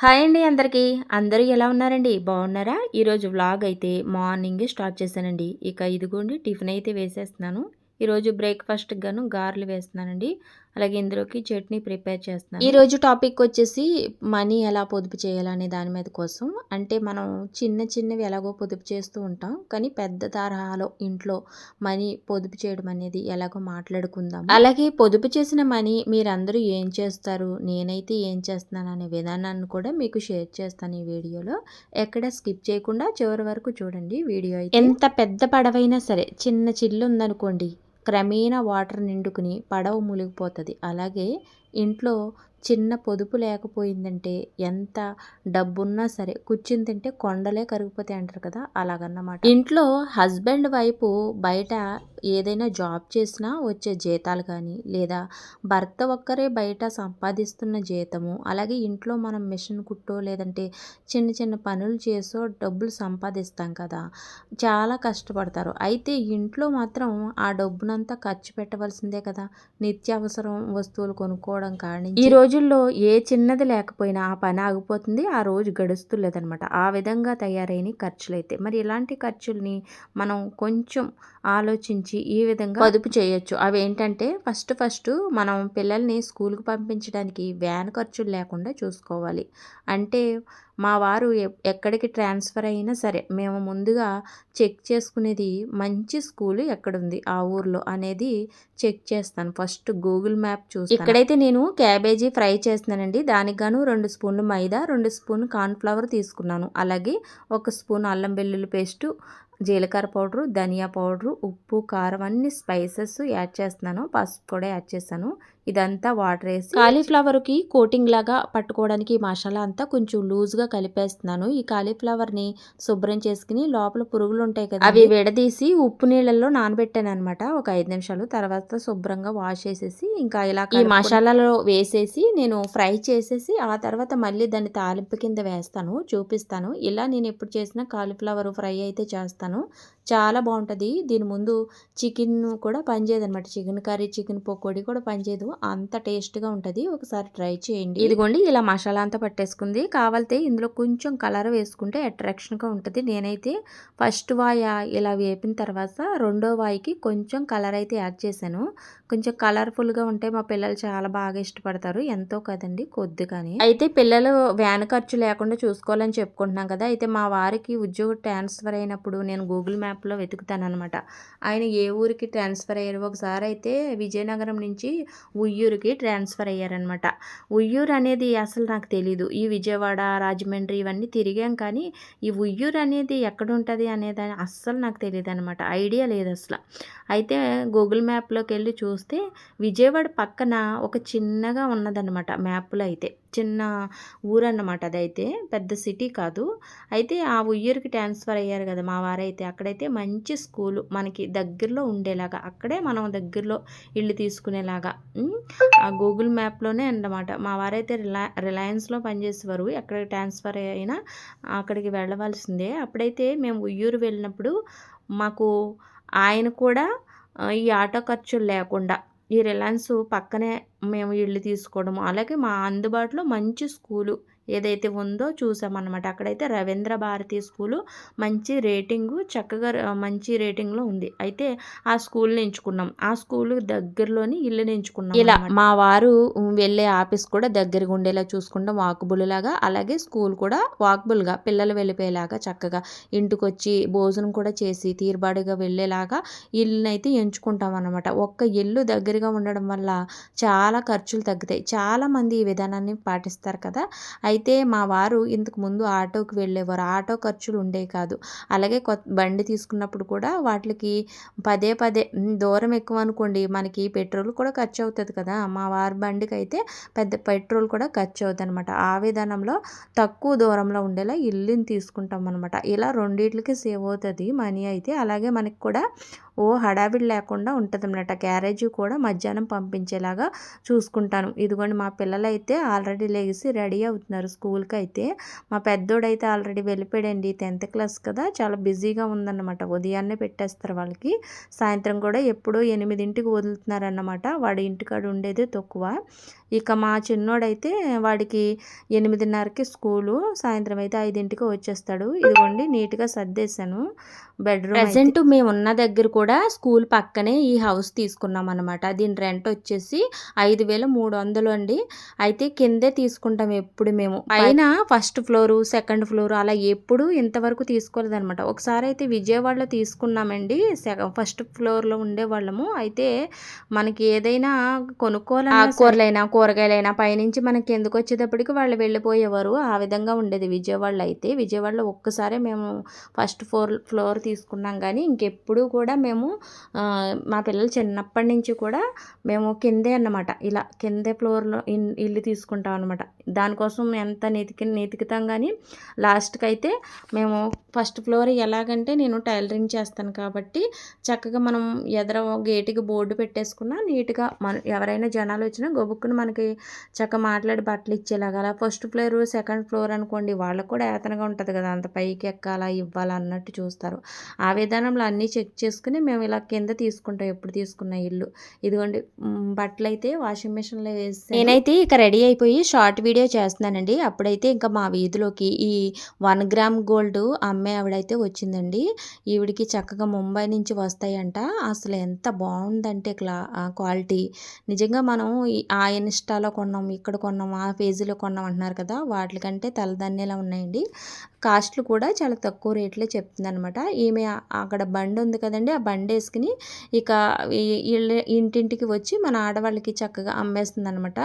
Hi అండి అందరికీ. అందరూ ఎలా ఉన్నారండి? బాగున్నారా? ఈరోజు వ్లాగ్ అయితే మార్నింగ్ స్టార్ట్ చేశానండి. ఇక ఇదిగోండి టిఫిన్ అయితే వేసేస్తున్నాను. ఈరోజు బ్రేక్ఫాస్ట్కి గాను గారెలు వేస్తున్నానండి. అలాగే ఇందులోకి చట్నీ ప్రిపేర్ చేస్తున్నాను. ఈరోజు టాపిక్ వచ్చేసి మనీ ఎలా పొదుపు చేయాలనే దాని మీద కోసం. అంటే మనం చిన్న చిన్నవి ఎలాగో పొదుపు చేస్తూ ఉంటాం కానీ పెద్ద తరహాలో ఇంట్లో మనీ పొదుపు చేయడం అనేది ఎలాగో మాట్లాడుకుందాం. అలాగే పొదుపు చేసిన మనీ మీరందరూ ఏం చేస్తారు నేనైతే ఏం చేస్తున్నాను అనే విధానాన్ని కూడా మీకు షేర్ చేస్తాను ఈ వీడియోలో. ఎక్కడ స్కిప్ చేయకుండా చివరి వరకు చూడండి వీడియో ఎంత పెద్ద పడవైనా సరే చిన్న చిల్లు ఉందనుకోండి క్రమేణా వాటర్ నిండుకుని పడవ మునిగిపోతుంది అలాగే ఇంట్లో చిన్న పొదుపు లేకపోయిందంటే ఎంత డబ్బున్నా సరే కూర్చుని తింటే కొండలే కరిగిపోతాయి అంటారు కదా అలాగన్నమాట. ఇంట్లో హస్బెండ్ వైపు బయట ఏదైనా జాబ్ చేసినా వచ్చే జీతాలు కానీ లేదా భర్త ఒక్కరే బయట సంపాదిస్తున్న జీతము అలాగే ఇంట్లో మనం మిషన్ కుట్టో లేదంటే చిన్న చిన్న పనులు చేసో డబ్బులు సంపాదిస్తాం కదా చాలా కష్టపడతారు. అయితే ఇంట్లో మాత్రం ఆ డబ్బునంతా ఖర్చు పెట్టవలసిందే కదా నిత్యావసరం వస్తువులు కొనుక్కోవడం కానీ ఈరోజు రోజుల్లో ఏ చిన్నది లేకపోయినా ఆ పని ఆగిపోతుంది ఆ రోజు గడుస్తులేదనమాట. ఆ విధంగా తయారైన ఖర్చులైతే. మరి ఇలాంటి ఖర్చుల్ని మనం కొంచెం ఆలోచించి ఈ విధంగా పొదుపు చేయొచ్చు. అవి ఏంటంటే ఫస్ట్ ఫస్ట్ మనం పిల్లల్ని స్కూల్కి పంపించడానికి వ్యాన్ ఖర్చులు లేకుండా చూసుకోవాలి. అంటే మా వారు ఎక్కడికి ట్రాన్స్ఫర్ అయినా సరే మేము ముందుగా చెక్ చేసుకునేది మంచి స్కూల్ ఎక్కడుంది ఆ ఊర్లో అనేది చెక్ చేస్తాను. ఫస్ట్ గూగుల్ మ్యాప్ చూసి ఇక్కడైతే నేను క్యాబేజీ ఫ్రై చేస్తున్నానండి. దానికి గాను రెండు స్పూన్లు మైదా రెండు స్పూన్ కార్న్ఫ్లవర్ తీసుకున్నాను. అలాగే ఒక స్పూన్ అల్లం వెల్లుల్లి పేస్టు జీలకర్ర పౌడరు ధనియా పౌడరు ఉప్పు కారం అన్ని స్పైసెస్ యాడ్ చేస్తున్నాను. పసుపు కూడా యాడ్ చేస్తాను. ఇదంతా వాటర్ వేసి కాలీఫ్లవర్కి కోటింగ్ లాగా పట్టుకోవడానికి ఈ మసాలా అంతా కొంచెం లూజ్గా కలిపేస్తున్నాను. ఈ కాలీఫ్లవర్ని శుభ్రం చేసుకుని లోపల పురుగులు ఉంటాయి కదా అవి విడదీసి ఉప్పు నీళ్ళల్లో నానబెట్టాను అనమాట ఒక ఐదు నిమిషాలు తర్వాత శుభ్రంగా వాష్ చేసేసి ఇంకా ఇలా ఈ మసాలాలో వేసేసి నేను ఫ్రై చేసేసి ఆ తర్వాత మళ్ళీ దాన్ని తాలింపు కింద వేస్తాను చూపిస్తాను. ఇలా నేను ఎప్పుడు చేసిన కాలీఫ్లవర్ ఫ్రై అయితే చేస్తాను. చాలా బాగుంటుంది. దీని ముందు చికెన్ కూడా పనిచేయదు అనమాట చికెన్ కర్రీ చికెన్ పకోడీ కూడా పనిచేయదు. అంత టేస్ట్గా ఉంటుంది. ఒకసారి ట్రై చేయండి. ఇదిగోండి ఇలా మసాలా అంతా పట్టేసుకుంది. కావాలితే ఇందులో కొంచెం కలర్ వేసుకుంటే అట్రాక్షన్గా ఉంటుంది. నేనైతే ఫస్ట్ వాయ ఇలా వేపిన తర్వాత రెండో వాయికి కొంచెం కలర్ అయితే యాడ్ చేశాను. కొంచెం కలర్ఫుల్గా ఉంటే మా పిల్లలు చాలా బాగా ఇష్టపడతారు. ఎంతో కదండి కొద్దిగానే. అయితే పిల్లలు వ్యాన్ ఖర్చు లేకుండా చూసుకోవాలని చెప్పుకుంటున్నాం కదా. అయితే మా వారికి ఉద్యోగ ట్రాన్స్ఫర్ అయినప్పుడు నేను గూగుల్ మ్యాప్ మ్యాప్లో వెతుకుతానమాట ఆయన ఏ ఊరికి ట్రాన్స్ఫర్ అయ్యారు ఒకసారి అయితే విజయనగరం నుంచి ఉయ్యూరుకి ట్రాన్స్ఫర్ అయ్యారనమాట ఉయ్యూరు అనేది అసలు నాకు తెలీదు. ఈ విజయవాడ రాజమండ్రి ఇవన్నీ తిరిగాం కానీ ఈ ఉయ్యూరు అనేది ఎక్కడుంటుంది అనేది అస్సలు నాకు తెలియదు అనమాట ఐడియా లేదు అసలు. అయితే గూగుల్ మ్యాప్లోకి వెళ్ళి చూస్తే విజయవాడ పక్కన ఒక చిన్నగా ఉన్నదన్నమాట మ్యాప్లో అయితే. చిన్న ఊరన్నమాట అదైతే. పెద్ద సిటీ కాదు. అయితే ఆ ఉయ్యూరుకి ట్రాన్స్ఫర్ అయ్యారు కదా మా వారైతే. అక్కడైతే మంచి స్కూలు మనకి దగ్గరలో ఉండేలాగా అక్కడే మనం దగ్గరలో ఇల్లు తీసుకునేలాగా ఆ గూగుల్ మ్యాప్లోనే అన్నమాట. మా వారైతే రిలా రిలయన్స్లో పనిచేసేవారు. ఎక్కడికి ట్రాన్స్ఫర్ అయినా అక్కడికి వెళ్ళవలసిందే. అప్పుడైతే మేము ఉయ్యూరు వెళ్ళినప్పుడు మాకు ఆయన కూడా ఈ ఆటో ఖర్చులు లేకుండా ఈ రిలయన్స్ పక్కనే మేము ఇల్లు తీసుకోవడం అలాగే మా అందుబాటులో మంచి స్కూలు ఏదైతే ఉందో చూసామన్నమాట. అక్కడైతే రవీంద్ర భారతి స్కూలు మంచి రేటింగు చక్కగా మంచి రేటింగ్లో ఉంది. అయితే ఆ స్కూల్ని ఎంచుకున్నాం ఆ స్కూల్ దగ్గరలోని ఇల్లుని ఎంచుకున్నాం ఇలా మా వారు వెళ్ళే ఆఫీస్ కూడా దగ్గరగా ఉండేలా చూసుకుంటాం. వాకబుల్ లాగా అలాగే స్కూల్ కూడా వాకబుల్గా పిల్లలు వెళ్ళిపోయేలాగా చక్కగా ఇంటికి వచ్చి భోజనం కూడా చేసి తీరుబాటుగా వెళ్ళేలాగా ఇల్లుని అయితే ఎంచుకుంటాం అనమాట ఒక్క ఇల్లు దగ్గరగా ఉండడం వల్ల చాలా ఖర్చులు తగ్గుతాయి. చాలామంది ఈ విధానాన్ని పాటిస్తారు కదా. అయితే అయితే మా వారు ఇంతకు ముందు ఆటోకి వెళ్ళేవారు. ఆటో ఖర్చులు ఉండేవి కాదు. అలాగే కొత్త బండి తీసుకున్నప్పుడు కూడా వాటికి పదే పదే దూరం ఎక్కువ అనుకోండి. మనకి పెట్రోల్ కూడా ఖర్చు అవుతుంది కదా. మా వారి బండికి అయితే పెద్ద పెట్రోల్ కూడా ఖర్చు అవుతుంది అనమాట ఆ విధానంలో తక్కువ దూరంలో ఉండేలా ఇల్లుని తీసుకుంటాం అనమాట ఇలా రెండింటికి సేవ్ అవుతుంది మనీ అయితే. అలాగే మనకి కూడా ఓ హడావిడి లేకుండా ఉంటుందన్నమాట. క్యారేజీ కూడా మధ్యాహ్నం పంపించేలాగా చూసుకుంటాను. ఇదిగోండి మా పిల్లలైతే ఆల్రెడీ లేచి రెడీ అవుతున్నారు స్కూల్కి అయితే మా పెద్దోడైతే ఆల్రెడీ వెళ్ళిపోయాడండి టెన్త్ క్లాస్ కదా. చాలా బిజీగా ఉందన్నమాట. ఉదయాన్నే పెట్టేస్తారు వాళ్ళకి. సాయంత్రం కూడా ఎప్పుడో ఎనిమిదింటికి వదులుతున్నారన్నమాట. వాడి ఇంటికాడ ఉండేది తక్కువ. ఇక మా చిన్నోడైతే వాడికి ఎనిమిదిన్నరకి స్కూలు సాయంత్రం అయితే ఐదింటికి వచ్చేస్తాడు. ఇదిగోండి నీట్గా సర్దేశాను. బెడ్రూమ్ ప్రజెంట్ మేము ఉన్న దగ్గర కూడా స్కూల్ పక్కనే ఈ హౌస్ తీసుకున్నాం అనమాట దీని రెంట్ వచ్చేసి ఐదు వేల మూడు వందలు అండి. అయితే కిందే తీసుకుంటాం ఎప్పుడు మేము. పైన ఫస్ట్ ఫ్లోరు సెకండ్ ఫ్లోర్ అలా ఎప్పుడు ఇంతవరకు తీసుకోలేదన్నమాట. ఒకసారి అయితే విజయవాడలో తీసుకున్నామండి. ఫస్ట్ ఫ్లోర్లో ఉండేవాళ్ళము అయితే మనకి ఏదైనా కొనుక్కోవాలన్నా ఆకుకూరలైనా కూరగాయలైనా పైనుంచి మనకి ఎందుకు వచ్చేటప్పటికి వాళ్ళు వెళ్ళిపోయేవారు. ఆ విధంగా ఉండేది విజయవాడలో అయితే. విజయవాడలో ఒక్కసారి మేము ఫస్ట్ ఫ్లోర్ ఫ్లోర్ తీసుకున్నాం కానీ ఇంకెప్పుడు కూడా మేము మా పిల్లలు చిన్నప్పటి నుంచి కూడా మేము కిందే అన్నమాట. ఇలా కిందే ఫ్లోర్లో ఇల్లు తీసుకుంటాం అనమాట దానికోసం ఎంత నెతికి నెతికితాం కానీ లాస్ట్కి అయితే మేము ఫస్ట్ ఫ్లోర్ ఎలాగంటే నేను టైలరింగ్ చేస్తాను కాబట్టి చక్కగా మనం ఎదర గేటుకి బోర్డు పెట్టేసుకున్నా నీట్గా మన ఎవరైనా జనాలు వచ్చినా గొబుక్కుని మనకి చక్కగా మాట్లాడి బట్టలు ఇచ్చేలాగా. అలా ఫస్ట్ ఫ్లోర్ సెకండ్ ఫ్లోర్ అనుకోండి వాళ్ళకు కూడా ఏతనగా ఉంటుంది కదా అంత పైకి ఎక్కాలా ఇవ్వాలా అన్నట్టు చూస్తారు. ఆ విధానంలో అన్నీ చెక్ చేసుకుని మేము ఇలా కింద తీసుకుంటాం ఎప్పుడు తీసుకున్న ఇల్లు. ఇదిగోండి బట్టలు అయితే వాషింగ్ మిషన్లో వేసి నేనైతే ఇక రెడీ అయిపోయి షార్ట్ వీడియో చేస్తున్నానండి. అప్పుడైతే ఇంకా మా వీధిలోకి ఈ వన్ గ్రామ్ గోల్డ్ అమ్మే ఆవిడైతే వచ్చిందండి. ఈవిడికి చక్కగా ముంబై నుంచి వస్తాయంట. అసలు ఎంత బాగుందంటే క్లా క్వాలిటీ. నిజంగా మనం ఆ ఇన్స్టాలో కొన్నాం ఇక్కడ కొన్నాం ఆ పేజీలో కొన్నాం అంటున్నారు కదా వాటికంటే తలదన్నేలా ఉన్నాయండి. కాస్ట్లు కూడా చాలా తక్కువ రేట్లే చెప్తుంది అనమాట ఈమె అక్కడ బండి ఉంది కదండి ఆ బండి వేసుకుని ఇక ఇంటింటికి వచ్చి మన ఆడవాళ్ళకి చక్కగా అమ్మేస్తుంది అనమాట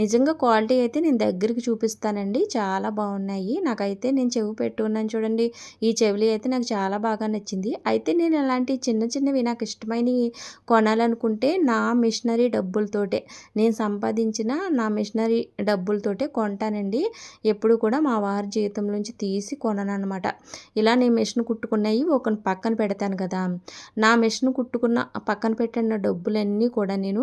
నిజంగా క్వాలిటీ అయితే నేను దగ్గరికి చూపిస్తానండి. చాలా బాగున్నాయి. నాకైతే నేను చెవి పెట్టుకున్నాను చూడండి. ఈ చెవిలి అయితే నాకు చాలా బాగా నచ్చింది. అయితే నేను అలాంటి చిన్న చిన్నవి నాకు ఇష్టమైనవి కొనాలనుకుంటే నా మిషనరీ డబ్బులతోటే నేను సంపాదించిన నా మిషనరీ డబ్బులతోటే కొంటానండి. ఎప్పుడు కూడా మా వారి జీతం నుంచి తీసి కొనను అనమాట ఇలా నేను మిషన్ కుట్టుకున్నవి ఒక పక్కన పెడతాను కదా. నా మిషన్ కుట్టుకున్న పక్కన పెట్టిన డబ్బులన్నీ కూడా నేను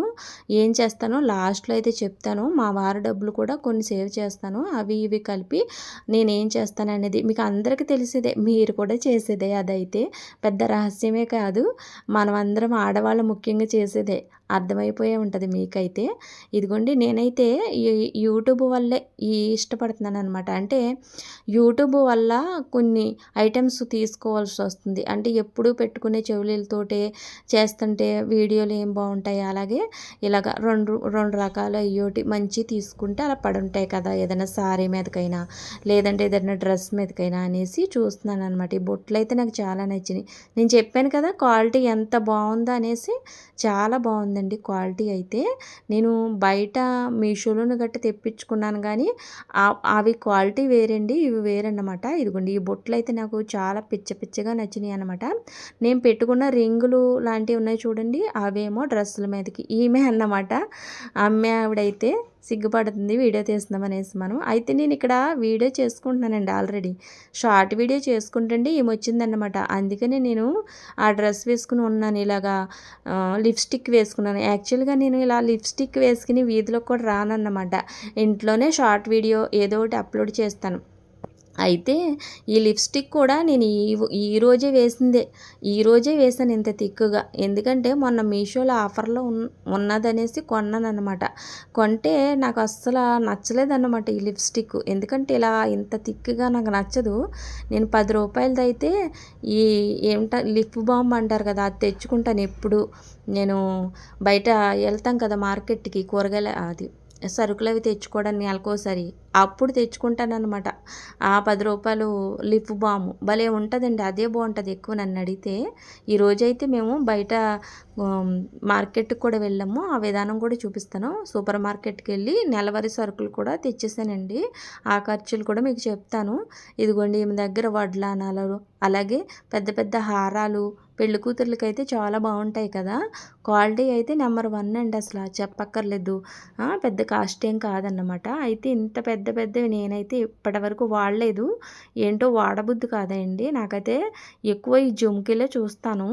ఏం చేస్తానో లాస్ట్లో అయితే చెప్తాను. మా వారి డబ్బులు కూడా కొన్ని సేవ్ చేస్తాను. అవి ఇవి కలిపి నేనేం చేస్తాను అనేది మీకు అందరికీ తెలిసేదే. మీరు కూడా చేసేదే అదైతే. పెద్ద రహస్యమే కాదు. మనమందరం ఆడవాళ్ళు ముఖ్యంగా చేసేదే. అర్థమైపోయే ఉంటుంది మీకైతే. ఇదిగోండి నేనైతే యూట్యూబ్ వల్లే ఈ ఇష్టపడుతున్నాను అనమాట అంటే యూట్యూబ్ వల్ల కొన్ని ఐటమ్స్ తీసుకోవాల్సి వస్తుంది. అంటే ఎప్పుడూ పెట్టుకునే చెవులతోటే చేస్తుంటే వీడియోలు ఏం బాగుంటాయి? అలాగే ఇలాగ రెండు రెండు రకాల ఇయోటి మంచి తీసుకుంటే అలా పడుంటాయి కదా. ఏదైనా సారీ మీదకైనా లేదంటే ఏదైనా డ్రెస్ మీదకైనా అనేసి చూస్తున్నాను అనమాట ఈ బొట్లు అయితే నాకు చాలా నచ్చినాయి. నేను చెప్పాను కదా క్వాలిటీ ఎంత బాగుందో అనేసి చాలా బాగుందండి క్వాలిటీ అయితే. నేను బయట మీషోలోను గట్టి తెప్పించుకున్నాను కానీ అవి క్వాలిటీ వేరండి ఇవి వేరన్నమాట. ఇదిగోండి ఈ బొట్లు అయితే నాకు చాలా పిచ్చ పిచ్చగా నచ్చినాయి అనమాట నేను పెట్టుకున్న రింగులు లాంటివి ఉన్నాయి చూడండి అవేమో డ్రెస్సుల మీదకి ఈమె అన్నమాట. అమ్మే ఆవిడైతే సిగ్గుపడుతుంది వీడియో తీస్తున్నాం అనేసి మనం. అయితే నేను ఇక్కడ వీడియో చేసుకుంటున్నానండి ఆల్రెడీ. షార్ట్ వీడియో చేసుకుంటుంటే ఏమొచ్చిందన్నమాట. అందుకనే నేను ఆ డ్రెస్ వేసుకుని ఉన్నాను ఇలాగా లిప్స్టిక్ వేసుకున్నాను. యాక్చువల్గా నేను ఇలా లిప్స్టిక్ వేసుకుని వీధిలో కూడా రానన్నమాట. ఇంట్లోనే షార్ట్ వీడియో ఏదో ఒకటి అప్లోడ్ చేస్తాను. అయితే ఈ లిప్స్టిక్ కూడా నేను ఈ ఈరోజే వేసిందే. ఈరోజే వేసాను ఇంత తిక్కుగా ఎందుకంటే మొన్న మీషోలో ఆఫర్లో ఉన్నదనేసి కొన్నాను అనమాట కొంటే నాకు అస్సలు నచ్చలేదన్నమాట ఈ లిప్స్టిక్. ఎందుకంటే ఇలా ఇంత తిక్కుగా నాకు నచ్చదు. నేను పది రూపాయలది అయితే ఈ ఏమిట లిప్ బామ్ అంటారు కదా అది తెచ్చుకుంటాను ఎప్పుడు. నేను బయట వెళ్తాం కదా మార్కెట్కి కూరగాయల అది సరుకులు అవి తెచ్చుకోవడం నెలకోసారి. అప్పుడు తెచ్చుకుంటానమాట ఆ పది రూపాయలు లిప్ బాము భలే ఉంటుందండి. అదే బాగుంటుంది ఎక్కువ నన్ను అడిగితే. ఈరోజైతే మేము బయట మార్కెట్కి కూడా వెళ్ళాము. ఆ విధానం కూడా చూపిస్తాను. సూపర్ మార్కెట్కి వెళ్ళి నెలవారీ సరుకులు కూడా తెచ్చేసానండి. ఆ ఖర్చులు కూడా మీకు చెప్తాను. ఇదిగోండి ఈమె దగ్గర వడ్లానాలు అలాగే పెద్ద పెద్ద హారాలు పెళ్ళి కూతుర్లకి అయితే చాలా బాగుంటాయి కదా. క్వాలిటీ అయితే నెంబర్ వన్ అండి అసలు చెప్పక్కర్లేదు. పెద్ద కాస్ట్ ఏం కాదన్నమాట. అయితే ఇంత పెద్ద పెద్దవి నేనైతే ఇప్పటివరకు వాడలేదు. ఏంటో వాడబుద్ధి కాదండి. నాకైతే ఎక్కువ ఈ జుమ్కీలే చూస్తాను.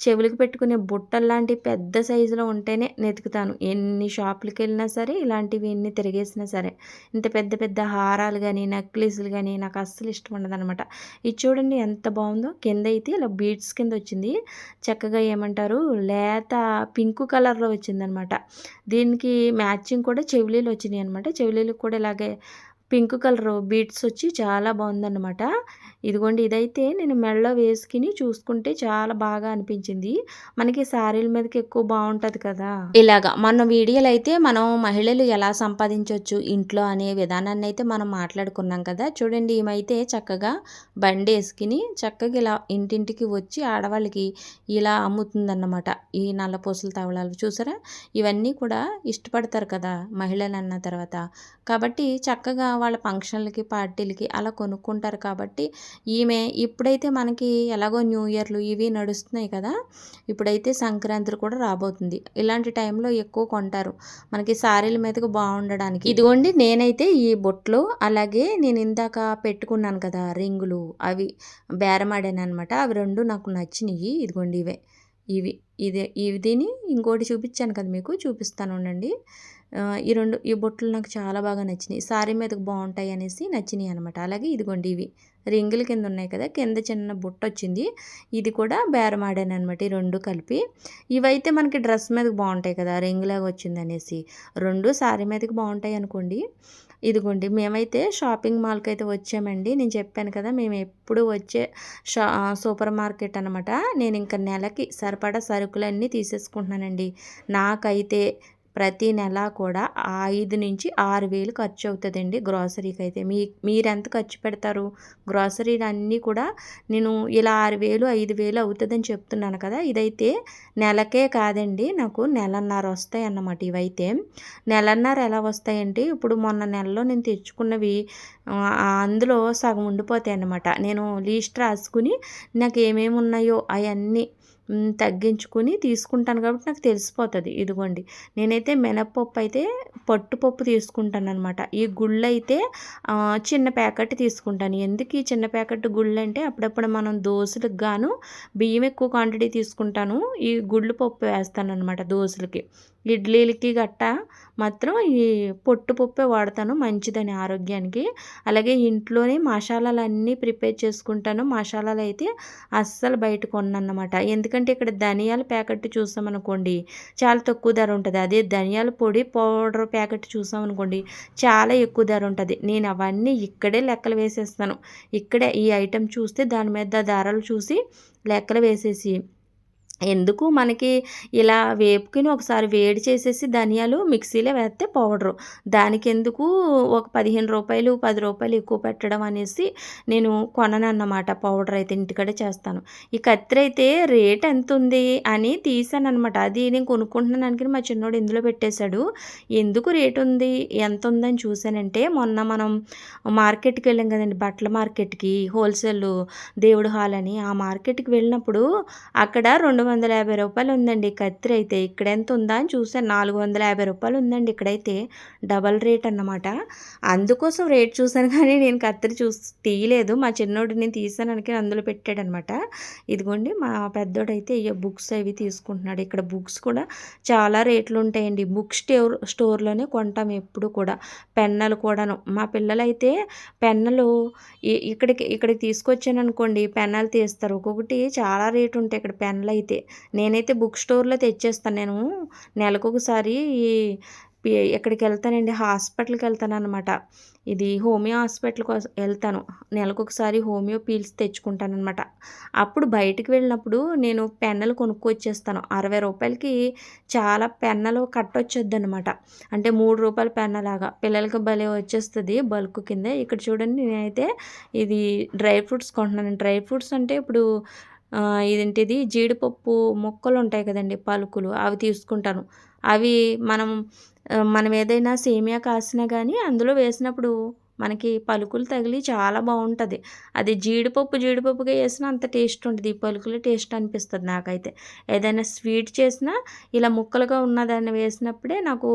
చెవులకు పెట్టుకునే బుట్టల్లాంటి పెద్ద సైజులో ఉంటేనే నెతుకుతాను. ఎన్ని షాపులకి వెళ్ళినా సరే ఇలాంటివి ఎన్ని తిరిగేసినా సరే. ఇంత పెద్ద పెద్ద హారాలు కానీ నెక్లెస్లు కానీ నాకు అస్సలు ఇష్టం ఉండదనమాట ఇది చూడండి ఎంత బాగుందో. కింద అయితే ఇలా బీడ్స్ కింద వచ్చింది. చక్కగా ఏమంటారు? లేత పింక్ కలర్లో వచ్చిందనమాట దీనికి మ్యాచింగ్ కూడా చెవిలీలు వచ్చినాయి అనమాట చెవిలీలు కూడా ఇలాగే పింక్ కలర్ బీట్స్ వచ్చి చాలా బాగుందన్నమాట. ఇదిగోండి ఇదైతే నేను మెడలో వేసుకుని చూసుకుంటే చాలా బాగా అనిపించింది. మనకి శారీల మీదకి ఎక్కువ బాగుంటుంది కదా. ఇలాగా మన వీడియోలు అయితే మనం మహిళలు ఎలా సంపాదించవచ్చు ఇంట్లో అనే విధానాన్ని అయితే మనం మాట్లాడుకున్నాం కదా. చూడండి ఏమైతే చక్కగా బండి వేసుకుని చక్కగా ఇలా ఇంటింటికి వచ్చి ఆడవాళ్ళకి ఇలా అమ్ముతుందన్నమాట. ఈ నల్ల పూసల తవళాలు చూసారా? ఇవన్నీ కూడా ఇష్టపడతారు కదా మహిళలు అన్న తర్వాత. కాబట్టి చక్కగా వాళ్ళ ఫంక్షన్లకి పార్టీలకి అలా కొనుక్కుంటారు కాబట్టి ఈమె ఇప్పుడైతే మనకి ఎలాగో న్యూ ఇయర్లు ఇవి నడుస్తున్నాయి కదా ఇప్పుడైతే సంక్రాంతి కూడా రాబోతుంది. ఇలాంటి టైంలో ఎక్కువ కొంటారు. మనకి శారీల మీదకు బాగుండడానికి. ఇదిగోండి నేనైతే ఈ బొట్లు అలాగే నేను ఇందాక పెట్టుకున్నాను కదా రింగులు అవి బేరమాడాను అనమాట అవి రెండు నాకు నచ్చినాయి. ఇదిగోండి ఇవే. ఇవి ఇదే ఇవి దీని ఇంకోటి చూపించాను కదా మీకు చూపిస్తాను ఉండండి. ఈ రెండు ఈ బొట్లు నాకు చాలా బాగా నచ్చినాయి. శారీ మీదకి బాగుంటాయి అనేసి నచ్చినాయి అనమాట అలాగే ఇదిగోండి ఇవి. రింగుల కింద ఉన్నాయి కదా కింద చిన్న బుట్ట వచ్చింది ఇది కూడా బేరమాడాను అనమాట ఈ రెండు కలిపి. ఇవైతే మనకి డ్రెస్ మీదకి బాగుంటాయి కదా రింగులాగా వచ్చింది అనేసి. రెండు శారీ మీదకి బాగుంటాయి అనుకోండి. ఇదిగోండి మేమైతే షాపింగ్ మాల్కి అయితే వచ్చామండి. నేను చెప్పాను కదా మేము ఎప్పుడు వచ్చే షా సూపర్ మార్కెట్ అనమాట నేను ఇంకా నెలకి సరిపడా సరుకులన్నీ తీసేసుకుంటున్నానండి. నాకైతే ప్రతి నెల కూడా ఐదు నుంచి ఆరు వేలు ఖర్చు అవుతుందండి గ్రాసరీకి అయితే మీ మీరెంత ఖర్చు పెడతారు? గ్రాసరీలు అన్నీ కూడా నేను ఇలా ఆరు వేలు ఐదు వేలు అవుతుందని చెప్తున్నాను కదా. ఇదైతే నెలకే కాదండి నాకు నెలన్నర వస్తాయి అన్నమాట ఇవైతే. నెలన్నర ఎలా వస్తాయంటే ఇప్పుడు మొన్న నెలలో నేను తెచ్చుకున్నవి అందులో సగం ఉండిపోతాయి అన్నమాట నేను లీస్ట్ రాసుకుని నాకు ఏమేమి ఉన్నాయో అవన్నీ తగ్గించుకుని తీసుకుంటాను కాబట్టి నాకు తెలిసిపోతుంది. ఇదిగోండి నేనైతే మినప్పప్పు అయితే పట్టుపప్పు తీసుకుంటాను అనమాట ఈ గుళ్ళు అయితే చిన్న ప్యాకెట్ తీసుకుంటాను. ఎందుకు ఈ చిన్న ప్యాకెట్ గుళ్ళు అంటే అప్పుడప్పుడు మనం దోశలకు గాను బియ్యం ఎక్కువ క్వాంటిటీ తీసుకుంటాను. ఈ గుళ్ళు పప్పు వేస్తాను అనమాట దోశలకి. ఇడ్లీలకి గట్ట మాత్రం ఈ పొట్టు పప్పే వాడతాను మంచిదని ఆరోగ్యానికి. అలాగే ఇంట్లోనే మసాలాలు అన్నీ ప్రిపేర్ చేసుకుంటాను. మసాలాలు అయితే అస్సలు బయట కొన్నమాట ఎందుకంటే ఇక్కడ ధనియాల ప్యాకెట్ చూసామనుకోండి చాలా తక్కువ ధర ఉంటుంది. అదే ధనియాల పొడి పౌడర్ ప్యాకెట్ చూసామనుకోండి చాలా ఎక్కువ ధర ఉంటుంది. నేను అవన్నీ ఇక్కడే లెక్కలు వేసేస్తాను. ఇక్కడే ఈ ఐటెం చూస్తే దాని మీద ధరలు చూసి లెక్కలు వేసేసి ఎందుకు మనకి ఇలా వేపుకుని ఒకసారి వేడి చేసేసి ధనియాలు మిక్సీలో వేస్తే పౌడరు. దానికి ఎందుకు ఒక పదిహేను రూపాయలు పది రూపాయలు ఎక్కువ పెట్టడం అనేసి నేను కొనను అన్నమాట. పౌడర్ అయితే ఇంటికడ చేస్తాను. ఈ కత్తిరి అయితే రేట్ ఎంత ఉంది అని తీసాను అనమాట అది నేను కొనుక్కుంటున్నాను అనుకుని మా చిన్నోడు ఇందులో పెట్టేశాడు. ఎందుకు రేట్ ఉంది ఎంత ఉందని చూశానంటే మొన్న మనం మార్కెట్కి వెళ్ళాం కదండి బట్టల మార్కెట్కి హోల్సేల్ దేవుడు హాల్ అని. ఆ మార్కెట్కి వెళ్ళినప్పుడు అక్కడ రెండు వందల యాభై రూపాయలు ఉందండి కత్తిరి అయితే ఇక్కడ ఎంత ఉందా అని చూసాను నాలుగు వందల యాభై రూపాయలు ఉందండి ఇక్కడైతే. డబల్ రేట్ అన్నమాట. అందుకోసం రేట్ చూసాను కానీ నేను కత్తిరి చూసి తీయలేదు. మా చిన్నోడు నేను తీసాననికి అందులో పెట్టాడనమాట. ఇదిగోండి మా పెద్దోడైతే ఇక బుక్స్ అవి తీసుకుంటున్నాడు. ఇక్కడ బుక్స్ కూడా చాలా రేట్లు ఉంటాయండి బుక్ స్టోర్ స్టోర్లోనే కొంటాం ఎప్పుడు కూడా. పెన్నలు కూడాను. మా పిల్లలైతే పెన్నలు ఇక్కడికి ఇక్కడికి తీసుకొచ్చాను అనుకోండి పెన్నలు తీస్తారు. ఒక్కొక్కటి చాలా రేటు ఉంటాయి ఇక్కడ పెన్నులు అయితే అయితే నేనైతే బుక్ స్టోర్లో తెచ్చేస్తాను. నేను నెలకొకసారి ఎక్కడికి వెళ్తానండి హాస్పిటల్కి వెళ్తాను అనమాట ఇది హోమియో హాస్పిటల్ కోసం వెళ్తాను. నెలకు ఒకసారి హోమియో పీల్స్ తెచ్చుకుంటాను అనమాట అప్పుడు బయటికి వెళ్ళినప్పుడు నేను పెన్నలు కొనుక్కొచ్చేస్తాను. అరవై రూపాయలకి చాలా పెన్నలు కట్టొచ్చొద్దు అనమాట అంటే మూడు రూపాయల పెన్నలాగా. పిల్లలకి భలే వచ్చేస్తుంది బల్క్ కింద. ఇక్కడ చూడండి నేనైతే ఇది డ్రై ఫ్రూట్స్ కొంటున్నాను. డ్రై ఫ్రూట్స్ అంటే ఇప్పుడు ఇదేంటిది? జీడిపప్పు మొక్కలు ఉంటాయి కదండి పలుకులు. అవి తీసుకుంటాను. అవి మనం మనం ఏదైనా సేమియా కాసినా కానీ అందులో వేసినప్పుడు మనకి పలుకులు తగిలి చాలా బాగుంటుంది. అది జీడిపప్పు జీడిపప్పుగా వేసినా అంత టేస్ట్ ఉంటుంది ఈ పలుకులు టేస్ట్ అనిపిస్తుంది నాకైతే. ఏదైనా స్వీట్ చేసినా ఇలా ముక్కలుగా ఉన్నదాన్ని వేసినప్పుడే నాకు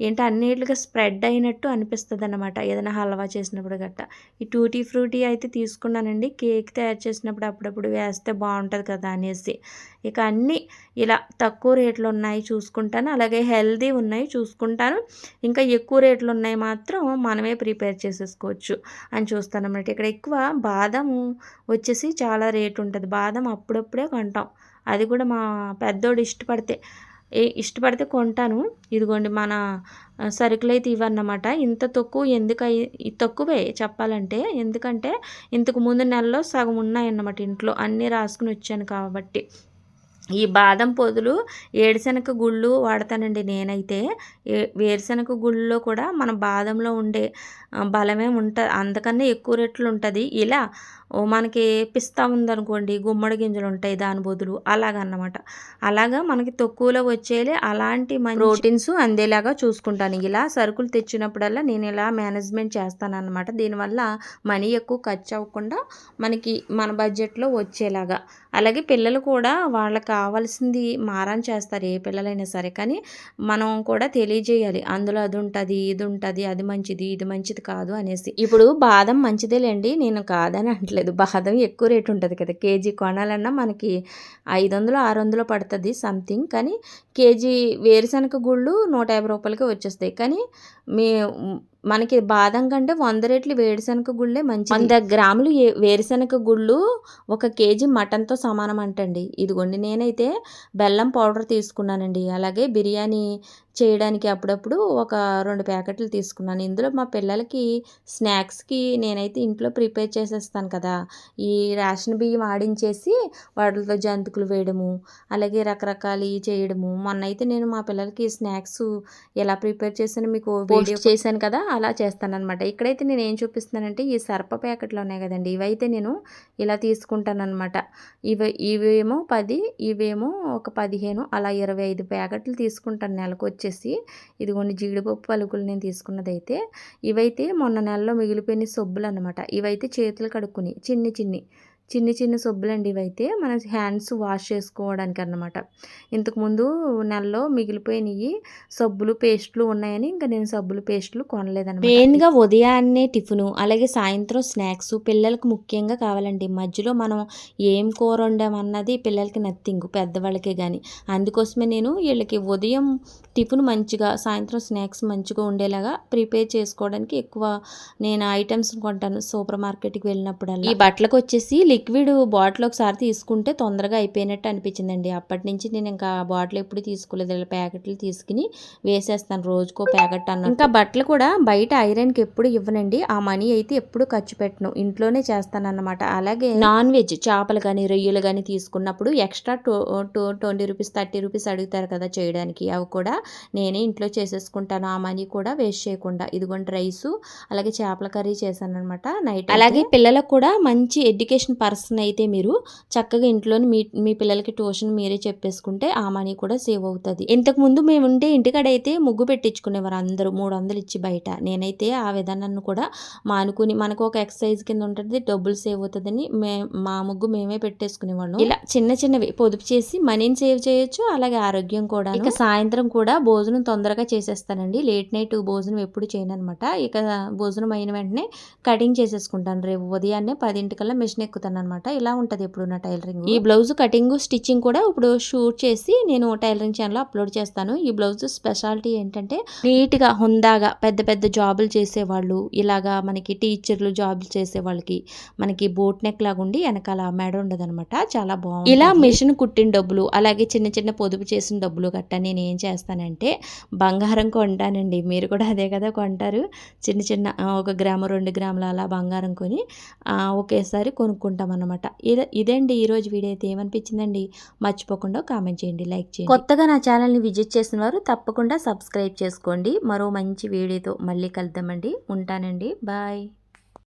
ఏంటి అన్నిటిగా స్ప్రెడ్ అయినట్టు అనిపిస్తుంది అనమాట ఏదైనా హల్వా చేసినప్పుడు గట్ట. ఈ టూటీ ఫ్రూటీ అయితే తీసుకున్నానండి. కేక్ తయారు చేసినప్పుడు అప్పుడప్పుడు వేస్తే బాగుంటుంది కదా అనేసి. ఇక అన్నీ ఇలా తక్కువ రేట్లు ఉన్నాయి చూసుకుంటాను. అలాగే హెల్దీ ఉన్నాయి చూసుకుంటాను. ఇంకా ఎక్కువ రేట్లు ఉన్నాయి మాత్రం మనమే ప్రిపేర్ చేసేసుకోవచ్చు అని చూస్తాను అన్నమాట. ఇక్కడ ఎక్కువ బాదం వచ్చేసి చాలా రేటు ఉంటుంది. బాదం అప్పుడప్పుడే కొంటాం. అది కూడా మా పెద్దోడు ఇష్టపడితే ఏ ఇష్టపడితే కొంటాను. ఇదిగోండి మన సరుకులు అయితే ఇవన్నమాట ఇంత తక్కువ ఎందుకు తక్కువే చెప్పాలంటే. ఎందుకంటే ఇంతకు ముందు నెలలో సగం ఉన్నాయన్నమాట ఇంట్లో. అన్నీ రాసుకుని వచ్చాను కాబట్టి. ఈ బాదం పొదులు ఏడుశనగ గుళ్ళు వాడతానండి నేనైతే. ఏ వేరుశనగ గుళ్ళలో కూడా మన బాదంలో ఉండే బలమే ఉంటుంది అంతకన్నా ఎక్కువ రెట్లు ఉంటుంది. ఇలా మనకి పిస్తా ఉందనుకోండి గుమ్మడి గింజలు ఉంటాయి దాని బదులు అలాగన్నమాట. అలాగా మనకి తక్కువలో వచ్చేలే అలాంటి ప్రోటీన్స్ అందేలాగా చూసుకుంటాను. ఇలా సరుకులు తెచ్చినప్పుడల్లా నేను ఇలా మేనేజ్మెంట్ చేస్తాను అనమాట దీనివల్ల మనీ ఎక్కువ ఖర్చు అవ్వకుండా మనకి మన బడ్జెట్లో వచ్చేలాగా. అలాగే పిల్లలు కూడా వాళ్ళకి కావాల్సింది మారాన్ చేస్తారు ఏ పిల్లలైనా సరే. కానీ మనం కూడా తెలియజేయాలి అందులో అది ఉంటుంది ఇది ఉంటుంది అది మంచిది ఇది మంచిది కాదు అనేసి. ఇప్పుడు బాదం మంచిదేలేండి నేను కాదని అంటలేదు బాదం ఎక్కువ రేటు ఉంటుంది కదా కేజీ కొనాలన్నా మనకి ఐదు వందలు ఆరు వందలు పడుతుంది సంథింగ్ కానీ కేజీ వేరుశనగ గుళ్ళు నూట యాభై రూపాయలకి వచ్చేస్తాయి. కానీ మీ మనకి బాదం కంటే వంద రేట్లు వేరుశనగ గుళ్ళే మంచి వంద గ్రాములు ఏ- వేరుశనగ గుళ్ళు ఒక కేజీ మటన్తో సమానం అంటండి. ఇదిగోండి నేనైతే బెల్లం పౌడర్ తీసుకున్నానండి. అలాగే బిర్యానీ చేయడానికి అప్పుడప్పుడు ఒక రెండు ప్యాకెట్లు తీసుకున్నాను. ఇందులో మా పిల్లలకి స్నాక్స్కి నేనైతే ఇంట్లో ప్రిపేర్ చేసేస్తాను కదా. ఈ రేషన్ బియ్యం ఆడించేసి వాటితో జంతుకులు వేయడము అలాగే రకరకాలు చేయడము. మొన్న అయితే నేను మా పిల్లలకి స్నాక్స్ ఎలా ప్రిపేర్ చేశాను మీకు వీడియో చేశాను కదా అలా చేస్తాను అనమాట ఇక్కడైతే నేను ఏం చూపిస్తున్నానంటే ఈ సర్ప ప్యాకెట్లు ఉన్నాయి కదండి ఇవైతే నేను ఇలా తీసుకుంటాను అనమాట ఇవి ఇవేమో పది ఇవేమో ఒక పదిహేను అలా ఇరవై ఐదు ప్యాకెట్లు తీసుకుంటాను నెలకు వచ్చేసి ఇదిగోండి జీడిపప్పు పలుకులు నేను తీసుకున్నదైతే ఇవైతే మొన్న నెలలో మిగిలిపోయిన సబ్బులు అనమాట ఇవైతే చేతులు కడుక్కుని చిన్ని చిన్ని. చిన్ని చిన్ని సబ్బులండి ఇవైతే మన హ్యాండ్స్ వాష్ చేసుకోవడానికి అన్నమాట ఇంతకుముందు నెలలో మిగిలిపోయినవి సబ్బులు పేస్ట్లు ఉన్నాయని ఇంకా నేను సబ్బులు పేస్ట్లు కొనలేదన్నమాట. మెయిన్గా ఉదయాన్నే టిఫిను అలాగే సాయంత్రం స్నాక్స్ పిల్లలకు ముఖ్యంగా కావాలండి. మధ్యలో మనం ఏం కూర వండామన్నది పిల్లలకి నథింగ్ పెద్దవాళ్ళకే కానీ అందుకోసమే నేను వీళ్ళకి ఉదయం టిఫిన్ మంచిగా సాయంత్రం స్నాక్స్ మంచిగా ఉండేలాగా ప్రిపేర్ చేసుకోవడానికి ఎక్కువ నేను ఐటమ్స్ కొంటాను సూపర్ మార్కెట్కి వెళ్ళినప్పుడల్లా. ఈ బట్టలకు వచ్చేసి లిక్విడ్ బాటిల్ ఒకసారి తీసుకుంటే తొందరగా అయిపోయినట్టు అనిపించిందండి. అప్పటి నుంచి నేను ఇంకా బాటిల్ ఎప్పుడు తీసుకోలేదు. ఇలా ప్యాకెట్లు తీసుకుని వేసేస్తాను. రోజుకో ప్యాకెట్ అన్న ఇంకా బట్టలు కూడా బయట ఐరన్కి ఎప్పుడు ఇవ్వనండి. ఆ మనీ అయితే ఎప్పుడు ఖర్చు పెట్టను. ఇంట్లోనే చేస్తాను అన్నమాట అలాగే నాన్ వెజ్ చేపలు కానీ రొయ్యలు కానీ తీసుకున్నప్పుడు extra two two twenty rupees thirty rupees అడుగుతారు కదా చేయడానికి. అవి కూడా నేనే ఇంట్లో చేసేసుకుంటాను. ఆ మనీ కూడా వేస్ట్ చేయకుండా. ఇదిగోండి రైస్ అలాగే చేపల కర్రీ చేశాను అనమాట నైట్ అలాగే పిల్లలకు కూడా మంచి ఎడ్యుకేషన్ పర్సన్ అయితే మీరు చక్కగా ఇంట్లోని మీ మీ పిల్లలకి ట్యూషన్ మీరే చెప్పేసుకుంటే ఆ మనీ కూడా సేవ్ అవుతుంది. ఇంతకు ముందు మేము ఉంటే ఇంటికాడైతే ముగ్గు పెట్టించుకునేవారు అందరూ మూడు వందలు ఇచ్చి బయట. నేనైతే ఆ విధానాన్ని కూడా మానుకుని మనకు ఒక ఎక్సర్సైజ్ కింద ఉంటుంది డబ్బులు సేవ్ అవుతుందని మే మా ముగ్గు మేమే పెట్టేసుకునేవాళ్ళం. ఇలా చిన్న చిన్నవి పొదుపు చేసి మనీని సేవ్ చేయొచ్చు అలాగే ఆరోగ్యం కూడా ఇక సాయంత్రం కూడా భోజనం తొందరగా చేసేస్తానండి. లేట్ నైట్ భోజనం ఎప్పుడు చేయను అనమాట ఇక భోజనం అయిన వెంటనే కటింగ్ చేసేసుకుంటాను. రేపు ఉదయాన్నే పదింటికల్లా మిషన్ ఎక్కుతాను. అనమాట ఇలా ఉంటుంది ఎప్పుడు నా టైలరింగ్? ఈ బ్లౌజ్ కటింగ్ స్టిచ్చింగ్ కూడా ఇప్పుడు షూట్ చేసి నేను టైలరింగ్ ఛానల్ అప్లోడ్ చేస్తాను. ఈ బ్లౌజ్ స్పెషాలిటీ ఏంటంటే నీట్గా హుందాగా పెద్ద పెద్ద జాబులు చేసేవాళ్ళు ఇలాగా మనకి టీచర్లు జాబులు చేసే వాళ్ళకి మనకి బోట్ నెక్ లాగా ఉండి వెనకాల మెడ ఉండదు అనమాట చాలా బాగుంది ఇలా మిషన్ కుట్టిన డబ్బులు అలాగే చిన్న చిన్న పొదుపు చేసిన డబ్బులు గట్టా నేను ఏం చేస్తానంటే బంగారం కొంటానండి. మీరు కూడా అదే కదా కొంటారు. చిన్న చిన్న ఒక గ్రాము రెండు గ్రాముల అలా బంగారం కొని ఆ, ఒకేసారి కొనుక్కుంటాం అనమాట ఇదే ఇదండి ఈరోజు వీడియో అయితే ఏమనిపించిందండి? మర్చిపోకుండా కామెంట్ చేయండి లైక్ చేయండి. కొత్తగా నా ఛానల్ని విజిట్ చేసిన వారు తప్పకుండా సబ్స్క్రైబ్ చేసుకోండి. మరో మంచి వీడియోతో మళ్ళీ కలుద్దామండి. ఉంటానండి. బాయ్.